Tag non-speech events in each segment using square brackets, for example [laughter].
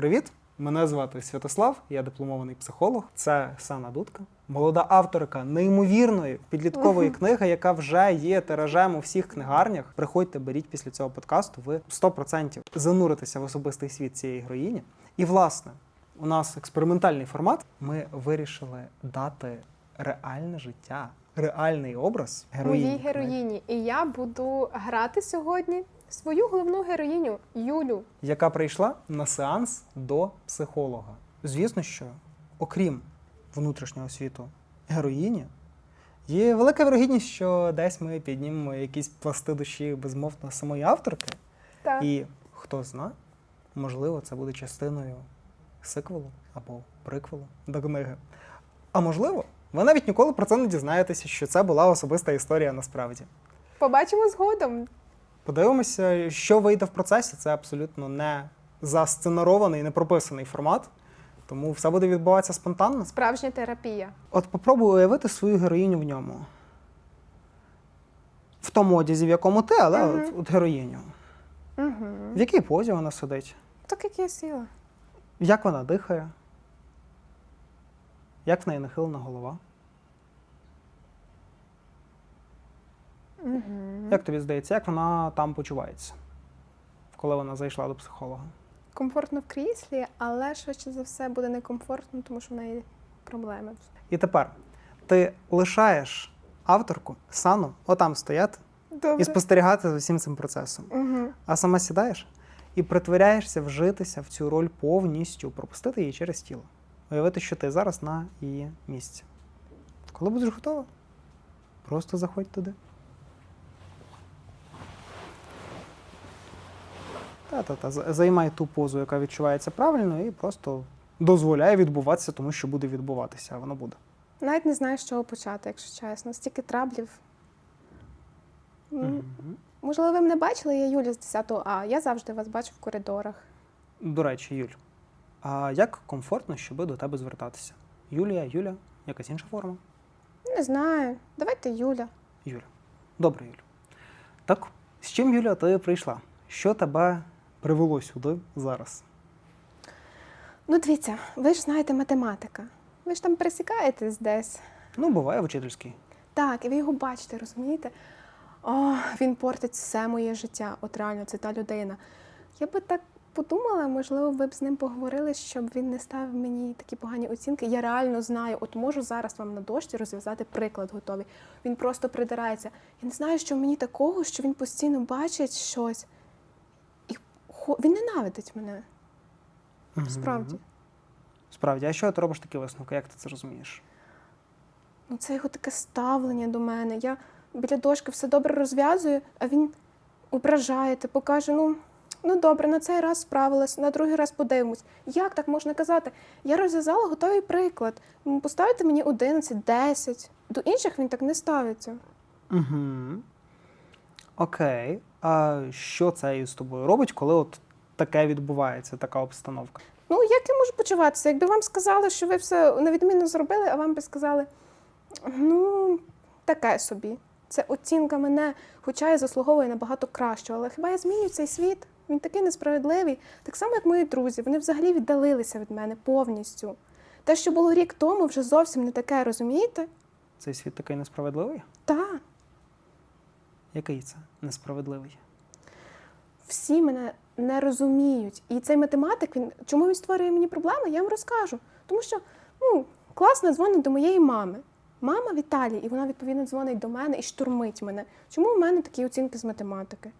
Привіт! Мене звати Святослав, я дипломований психолог. Це Сана Дудка, молода авторка неймовірної підліткової книги, яка вже є тиражем у всіх книгарнях. Приходьте, беріть після цього подкасту. Ви 100% зануритеся в особистий світ цієї героїні. І власне, у нас експериментальний формат. Ми вирішили дати реальне життя, реальний образ героїні. моїй героїні. І я буду грати сьогодні свою головну героїню Юлю. яка прийшла на сеанс до психолога. Звісно, що окрім внутрішнього світу героїні, є велика вірогідність, що десь ми піднімемо якісь пласти душі безмовно самої авторки. Так. І хто зна, можливо, це буде частиною сиквелу або приквелу до книги. А можливо, ви навіть ніколи про це не дізнаєтеся, що це була особиста історія насправді. Побачимо згодом. Подивимося, що вийде в процесі. Це абсолютно не засценарований, не прописаний формат. Тому все буде відбуватися спонтанно. Справжня терапія. От попробуй уявити свою героїню в ньому. В тому одязі, в якому ти, але Мгм. от, от героїню. Угу. В якій позі вона сидить? Так як я сіла. Як вона дихає? Як в неї нахилена голова? Угу. Як тобі здається, як вона там почувається, коли вона зайшла до психолога? Комфортно в кріслі, але швидше за все буде некомфортно, тому що в неї проблеми. І тепер ти лишаєш авторку сану отам стояти і спостерігати за всім цим процесом. Угу. А сама сідаєш і притворяєшся вжитися в цю роль повністю, пропустити її через тіло. Уявити, що ти зараз на її місці. Коли будеш готова, просто заходь туди. Та-та-та, за- займай ту позу, яка відчувається правильно, і просто дозволяй відбуватися, тому що буде відбуватися, а воно буде. Навіть не знаю, з чого почати, якщо чесно. Стільки траблів. Мгм. Можливо, ви мене бачили, я Юля з 10 А. Я завжди вас бачу в коридорах. До речі, Юль, а як комфортно, щоб до тебе звертатися? Юлія, Юля, якась інша форма? Не знаю. Давайте Юля. Юля. Добре, Юля. Так, з чим, Юля, ти прийшла? Що тебе привело сюди зараз? Ну, дивіться, ви ж знаєте математика. Ви ж там пересікаєтесь десь. Ну, буває в учительській. Так, і ви його бачите, розумієте? О, він портить все моє життя. От реально, це та людина. Я би так подумала, можливо, ви б з ним поговорили, щоб він не ставив мені такі погані оцінки. Я реально знаю, от можу зараз вам на дошці розв'язати приклад готовий. Він просто придирається. Я не знаю, що в мені такого, що він постійно бачить щось. Хо- він ненавидить мене. Справді. Мгм. Справді, а що ти робиш такі висновки? Як ти це розумієш? Ну, це його таке ставлення до мене. Я біля дошки все добре розв'язую, а він ображає, типу каже: ну, ну добре, на цей раз справилась, на другий раз подивимось. Як так можна казати? Я розв'язала готовий приклад. Поставити мені 11, 10. До інших він так не ставиться. Угу. Окей. А що це з тобою робить, коли от таке відбувається, така обстановка? Ну, як я можу почуватися? Якби вам сказали, що ви все невідмінно зробили, а вам би сказали, ну, таке собі. Це оцінка мене, хоча я заслуговую набагато кращого. Але хіба я змінюю цей світ? Він такий несправедливий. Так само, як мої друзі, вони взагалі віддалилися від мене повністю. Те, що було рік тому, вже зовсім не таке, розумієте? Цей світ такий несправедливий? Так. Який це несправедливий? всі мене не розуміють. І цей математик, він чому він створює мені проблеми, я вам розкажу. Тому що ну, класно дзвонить до моєї мами. Мама в Італії, і вона відповідно дзвонить до мене і штурмить мене. Чому в мене такі оцінки з математики?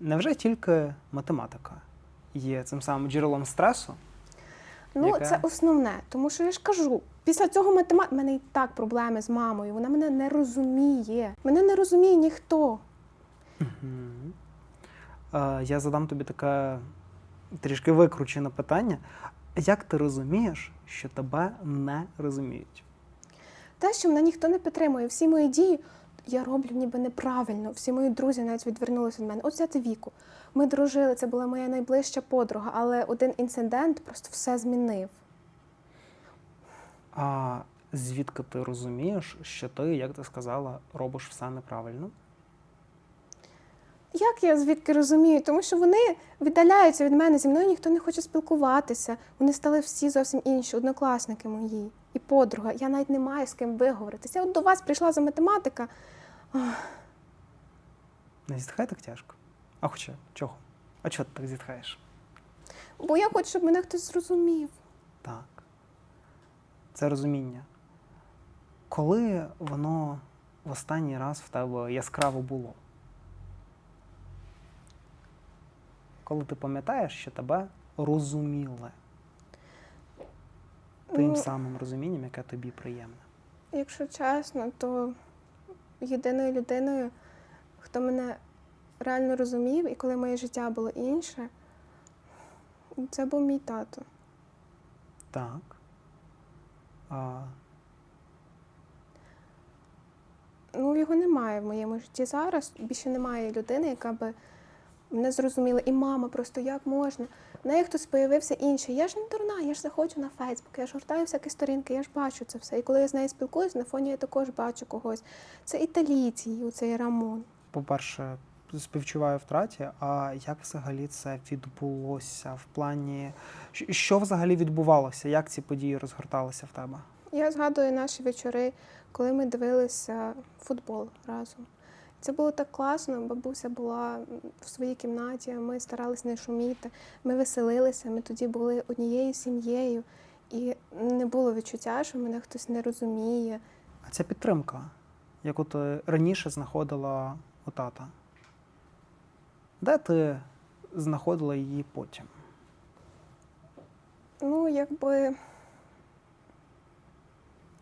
Невже тільки математика є цим самим джерелом стресу? Ну, Яке? це основне, тому що я ж кажу, після цього математика, в мене і так проблеми з мамою. Вона мене не розуміє. Мене не розуміє ніхто. Е, Я задам тобі таке трішки викручене питання. Як ти розумієш, що тебе не розуміють? Те, що мене ніхто не підтримує, всі мої дії я роблю ніби неправильно. Всі мої друзі навіть відвернулися від мене. От взяти віку. Ми дружили, це була моя найближча подруга, але один інцидент просто все змінив. А звідки ти розумієш, що ти, як ти сказала, робиш все неправильно? Як я звідки розумію? Тому що вони віддаляються від мене, зі мною ніхто не хоче спілкуватися. Вони стали всі зовсім інші, однокласники мої і подруга. Я навіть не маю з ким виговоритися. Я от до вас прийшла за математика. Не зітхай так тяжко. А хоча чого? А чого ти так зітхаєш? Бо я хочу, щоб мене хтось зрозумів. Так. Це розуміння. Коли воно в останній раз в тебе яскраво було? Коли ти пам'ятаєш, що тебе розуміли тим Ну, самим розумінням, яке тобі приємне. Якщо чесно, то єдиною людиною, хто мене реально розумів, і коли моє життя було інше, це був мій тато. Так. А, Ну, його немає в моєму житті зараз. Більше немає людини, яка би мене зрозуміла. І мама, просто як можна. В неї хтось появився інший. Я ж не дурна, я ж заходжу на Фейсбук, я ж гортаю всякі сторінки, я ж бачу це все. І коли я з нею спілкуюсь, на фоні я також бачу когось. Це італійці, цей Рамон. по-перше, співчуваю втраті, а як взагалі це відбулося в плані, що взагалі відбувалося? Як ці події розгорталися в тебе? Я згадую наші вечори, коли ми дивилися футбол разом. Це було так класно. Бабуся була в своїй кімнаті, ми старалися не шуміти, ми веселилися, ми тоді були однією сім'єю, і не було відчуття, що мене хтось не розуміє. А ця підтримка, яку ти раніше знаходила у тата, де ти знаходила її потім? Ну, якби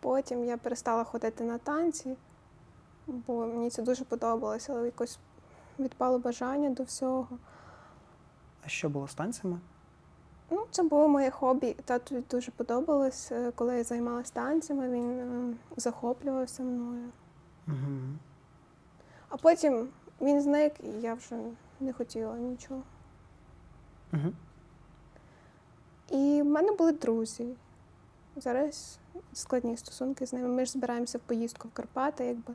потім я перестала ходити на танці, бо мені це дуже подобалося, але якось відпало бажання до всього. А що було з танцями? Ну, це було моє хобі. Тату дуже подобалось, е, коли я займалася танцями, він е, захоплювався мною. Угу. А потім він зник, і я вже не хотіла нічого. Угу. І в мене були друзі. Зараз складні стосунки з ними. Ми ж збираємося в поїздку в Карпати, якби.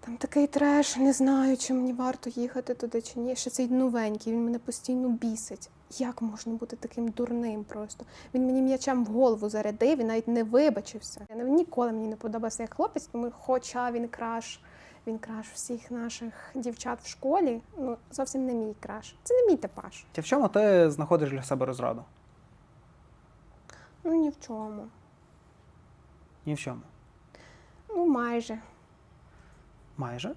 Там такий треш, не знаю, чи мені варто їхати туди чи ні. Ще цей новенький, він мене постійно бісить. Як можна бути таким дурним просто? Він мені м'ячем в голову зарядив і навіть не вибачився. Я ніколи мені не подобався як хлопець, тому хоча він краш, він краш всіх наших дівчат в школі, ну зовсім не мій краш. Це не мій типаж. Та в чому ти знаходиш для себе розраду? Ну ні в чому. Ні в чому. Ну, майже. Майже.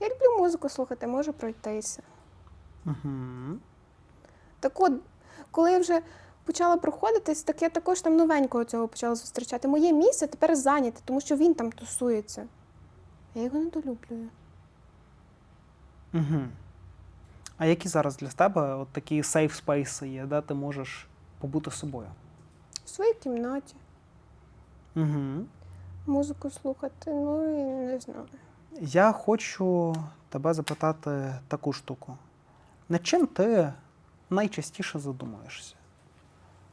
Я люблю музику слухати, можу пройтися. Угу. Так от, коли я вже почала проходитись, так я також там новенького цього почала зустрічати. Моє місце тепер зайняте, тому що він там тусується. Я його недолюблюю. Угу. А які зараз для тебе от такі сейф спейси є, де ти можеш побути собою? В своїй кімнаті Угу. музику слухати, ну і не знаю. Я хочу тебе запитати таку штуку. Над чим ти найчастіше задумуєшся?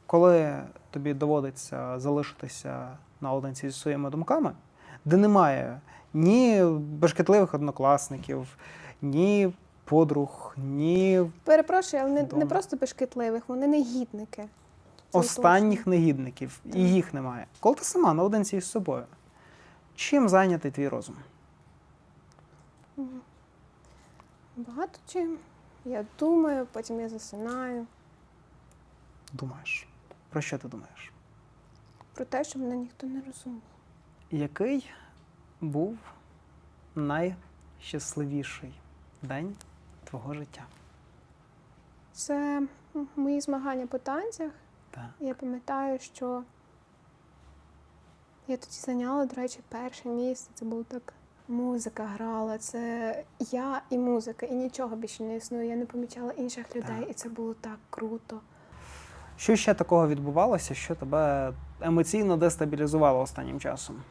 Коли тобі доводиться залишитися наодинці зі своїми думками, де немає ні бешкетливих однокласників, ні подруг, ні Перепрошую, але не, не просто бешкетливих, вони негідники. Це останніх негідників, і їх немає. Коли ти сама наодинці із собою, чим зайнятий твій розум? Багато чим. Я думаю, потім я засинаю Думаєш? Про що ти думаєш? про те, що мене ніхто не розуміє. Який був найщасливіший день твого життя? Це мої змагання по танцях. Так. Я пам'ятаю, що я тоді зайняла, до речі, перше місце. Це було так. Музика грала, це я і музика, і нічого більше не існує. Я не помічала інших людей, Так. і це було так круто. Що ще такого відбувалося, що тебе емоційно дестабілізувало останнім часом?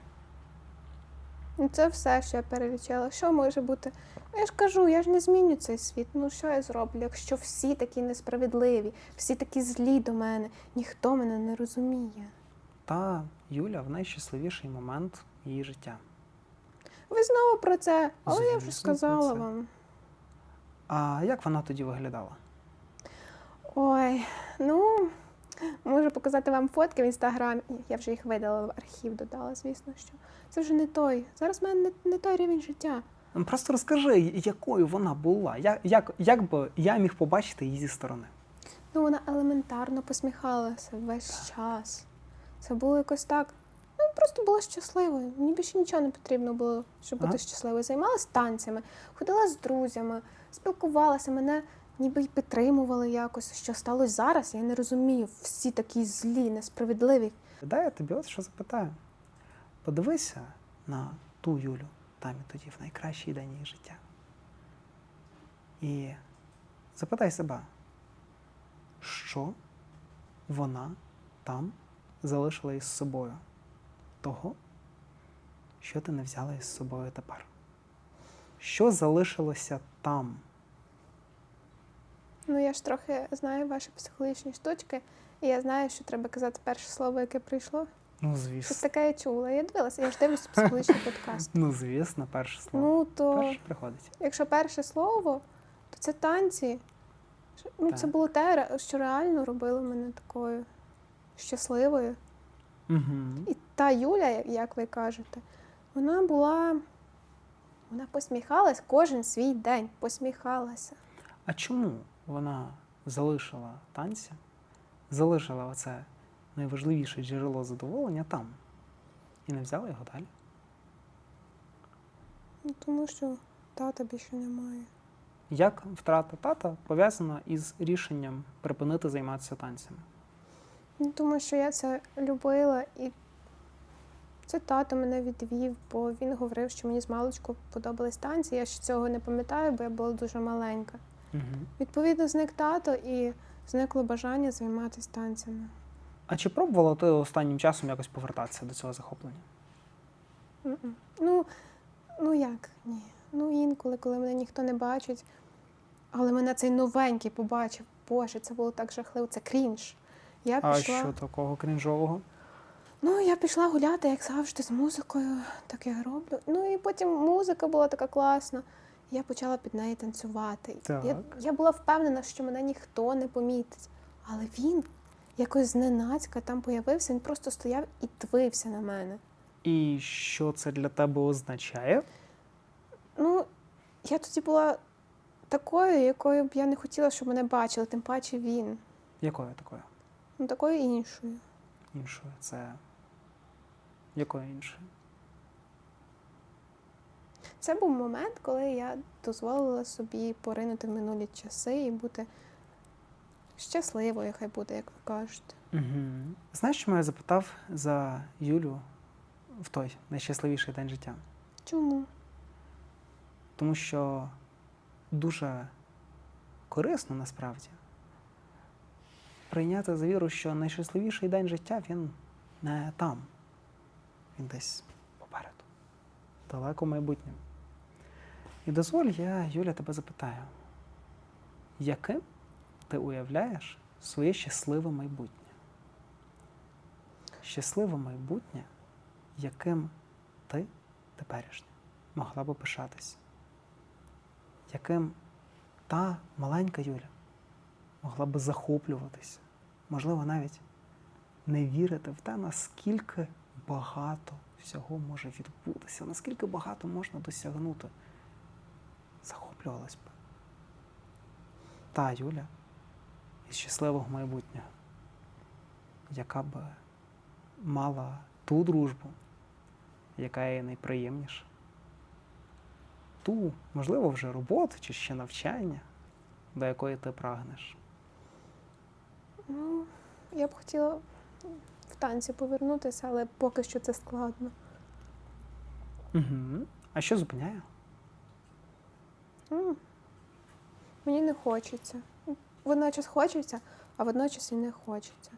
Ну, це все, що я перелічила. Що може бути? Ну, я ж кажу, я ж не зміню цей світ. Ну що я зроблю, якщо всі такі несправедливі, всі такі злі до мене, ніхто мене не розуміє. Та Юля в найщасливіший момент її життя. Ви знову про це, але я вже Звісно, про сказала це. вам. А як вона тоді виглядала? Ой, ну можу показати вам фотки в інстаграмі. Я вже їх видала в архів, додала, звісно, що це вже не той. Зараз в мене не, не той рівень життя. Просто розкажи, якою вона була. Як, як, як би я міг побачити її зі сторони? Ну, вона елементарно посміхалася весь час. Це було якось так. Просто була щасливою. Мені більше нічого не потрібно було, щоб бути щасливою. Займалася танцями, ходила з друзями, спілкувалася, мене ніби й підтримували якось. Що сталося зараз, я не розумію. Всі такі злі, несправедливі. Дай я тобі от що запитаю. Подивися на ту Юлю там і тоді, в найкращий день її життя. І запитай себе, що вона там залишила із собою того, що ти не взяла із собою тепер. Що залишилося там? Ну, я ж трохи знаю ваші психологічні штучки, і я знаю, що треба казати перше слово, яке прийшло. Ну, Щось звісно. таке я чула. Я дивилася, я ж дивлюся психологічний подкаст. Ну, звісно, перше слово. Ну, то Перше приходить. якщо перше слово, то це танці. Ну, це було те, що реально робило мене такою щасливою. Угу. І та Юля, як ви кажете, вона була. Вона посміхалась кожен свій день, посміхалася. А чому вона залишила танці, залишила оце найважливіше джерело задоволення там і не взяла його далі? Ну, тому що тата більше немає. Як втрата тата пов'язана із рішенням припинити займатися танцями? Тому що я це любила, і це тато мене відвів, бо він говорив, що мені з маличку подобались танці. Я ще цього не пам'ятаю, бо я була дуже маленька. Угу. Відповідно, зник тато і зникло бажання займатися танцями. А чи пробувала ти останнім часом якось повертатися до цього захоплення? Ну, ну як? Ні. Ну інколи, коли мене ніхто не бачить, але мене цей новенький побачив. Боже, це було так жахливо, це крінж. Я А пішла. що такого крінжового? Ну, я пішла гуляти, як завжди, з музикою, так я роблю. Ну і потім музика була така класна. Я почала під неї танцювати. Я, я була впевнена, що мене ніхто не помітить. Але він якось зненацька там появився, він просто стояв і дивився на мене. І що це для тебе означає? Ну, я тоді була такою, якою б я не хотіла, щоб мене бачили, тим паче він. Якою такою? Ну, такою іншою. Іншою? Це якою іншою? Це був момент, коли я дозволила собі поринути в минулі часи і бути щасливою, хай буде, як ви кажете. Угу. Знаєш, чому я запитав за Юлю в той найщасливіший день життя? Чому? Тому що дуже корисно насправді прийняти за віру, що найщасливіший день життя він не там, він десь попереду, далеко майбутньому. І дозволь, я, Юля, тебе запитаю, яким ти уявляєш своє щасливе майбутнє? Щасливе майбутнє, яким ти теперішнє могла би пишатись? яким та маленька Юля могла би захоплюватися, можливо, навіть не вірити в те, наскільки багато всього може відбутися, наскільки багато можна досягнути. Захоплювалась би. Та Юля із щасливого майбутнього, яка б мала ту дружбу, яка їй найприємніша ту, можливо, вже роботу чи ще навчання, до якої ти прагнеш. Ну, я б хотіла в танці повернутися, але поки що це складно. Угу. А що зупиняє? М, Мені не хочеться. Водночас хочеться, а водночас і не хочеться.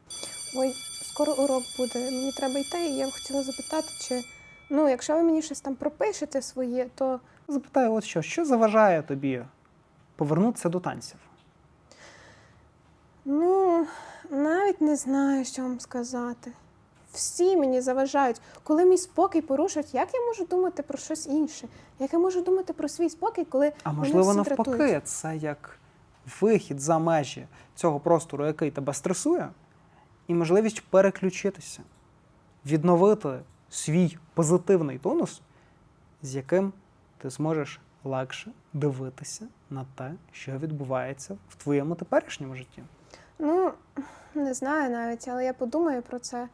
Ой, скоро урок буде, мені треба йти, і я б хотіла запитати, чи ну, якщо ви мені щось там пропишете своє, то Запитаю, от що, що заважає тобі повернутися до танців? Ну навіть не знаю, що вам сказати. всі мені заважають. Коли мій спокій порушують, як я можу думати про щось інше? Як я можу думати про свій спокій, коли А мене можливо, всі навпаки, дратують? це як вихід за межі цього простору, який тебе стресує, і можливість переключитися, відновити свій позитивний тонус, з яким ти зможеш легше дивитися на те, що відбувається в твоєму теперішньому житті. Ну, не знаю навіть, але я подумаю про це.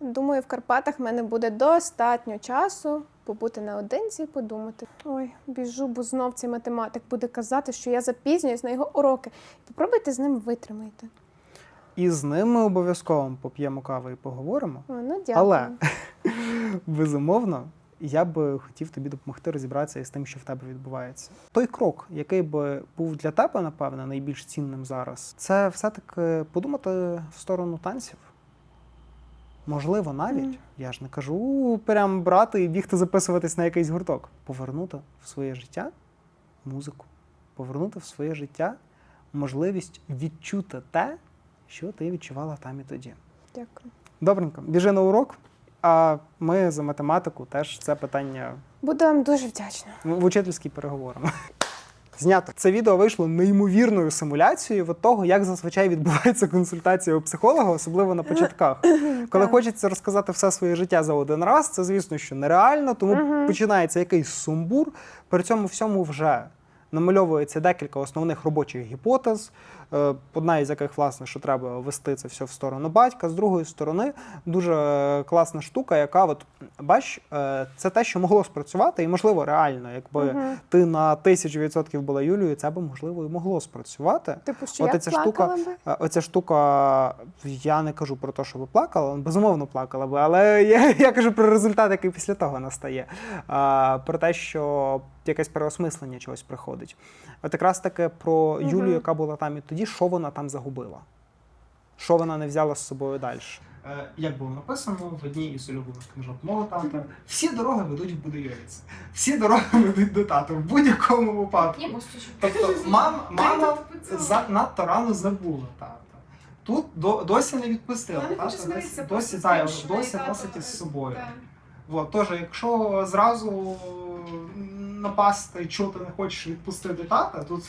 Думаю, в Карпатах в мене буде достатньо часу побути наодинці і подумати. Ой, біжу, бо знов цей математик буде казати, що я запізнююсь на його уроки. Попробуйте з ним витримайте. І з ним ми обов'язково поп'ємо кави і поговоримо. О, ну, дякую. Але [laughs] безумовно, я би хотів тобі допомогти розібратися із тим, що в тебе відбувається. Той крок, який би був для тебе, напевне, найбільш цінним зараз, це все-таки подумати в сторону танців. Можливо, навіть, Мгм. я ж не кажу прям брати і бігти записуватись на якийсь гурток. Повернути в своє життя музику, повернути в своє життя можливість відчути те, що ти відчувала там і тоді. Дякую. Добренько, біжи на урок. А ми за математику теж це питання Буду вам дуже вдячна. в учительській переговоримо. [laughs] Знято. Це відео вийшло неймовірною симуляцією від того, як зазвичай відбувається консультація у психолога, особливо на початках. [laughs] Коли хочеться розказати все своє життя за один раз, це звісно, що нереально, тому починається якийсь сумбур. При цьому всьому вже намальовується декілька основних робочих гіпотез. е, Одна із яких, власне, що треба вести це все в сторону батька. З другої сторони, дуже е, класна штука, яка, от бач, е, це те, що могло спрацювати, і можливо, реально, якби Мгм. ти на тисячу відсотків була Юлією, це би можливо і могло спрацювати. Типу, що От я ця штука- би. Оця штука, я не кажу про те, що ви плакала, безумовно плакала би, але я, я кажу про результат, який після того настає. Про те, що якесь переосмислення чогось приходить. От якраз таки про. Юлію, яка була там і тоді, що вона там загубила? Що вона не взяла з собою далі? Як було написано в одній із улюблених книжок мого тата, всі дороги ведуть в Будойовіць. Всі дороги ведуть до тата в будь-якому випадку. Тобто мам, мама за, надто рано забула тата. Тут до, досі не відпустила. Тата досі, досі, та, досі носить із собою. Вот, тож, якщо зразу напасти, чого ти не хочеш відпустити тата, тут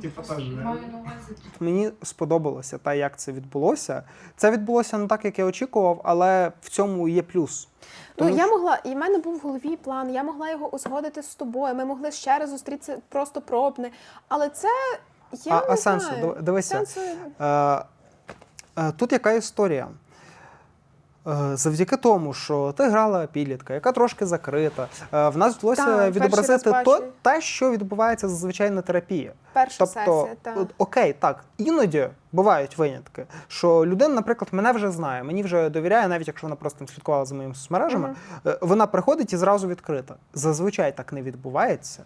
типу, теж, увазі. мені сподобалося те, як це відбулося. Це відбулося не так, як я очікував, але в цьому є плюс. Ну, Тому я могла, і в мене був в голові план, я могла його узгодити з тобою. Ми могли ще раз зустрітися просто пробне. Але це я а, не а сенсу, знаю. Див- дивися, Сенсу... Е, е, Тут яка історія? Е, Завдяки тому, що ти грала підлітка, яка трошки закрита, е, в нас вдалося Так, відобразити то, те, що відбувається зазвичай на терапії. Перша Тобто, сесія, так. окей, так, іноді бувають винятки, що людина, наприклад, мене вже знає, мені вже довіряє, навіть якщо вона просто слідкувала за моїми соцмережами, е, вона приходить і зразу відкрита. Зазвичай так не відбувається.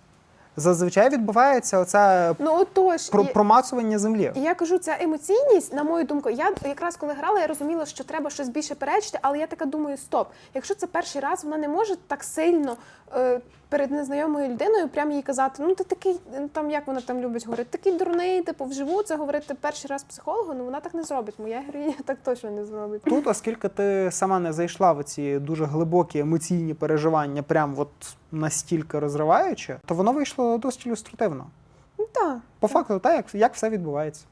Зазвичай відбувається оце Ну отож, про- і- промацування землі. І я кажу, ця емоційність, на мою думку, я якраз коли грала, я розуміла, що треба щось більше перечити, але я така думаю, стоп, якщо це перший раз, вона не може так сильно е, перед незнайомою людиною прямо їй казати, ну ти такий, ну, там як вона там любить говорити, такий дурний, типу, вживу це говорити перший раз психологу, ну вона так не зробить. Моя героїня [laughs] так точно не зробить. Тут, оскільки ти сама не зайшла в ці дуже глибокі емоційні переживання, прям от настільки розриваючи, то воно вийшло досить ілюстративно. Ну так. По факту, так, як, як все відбувається.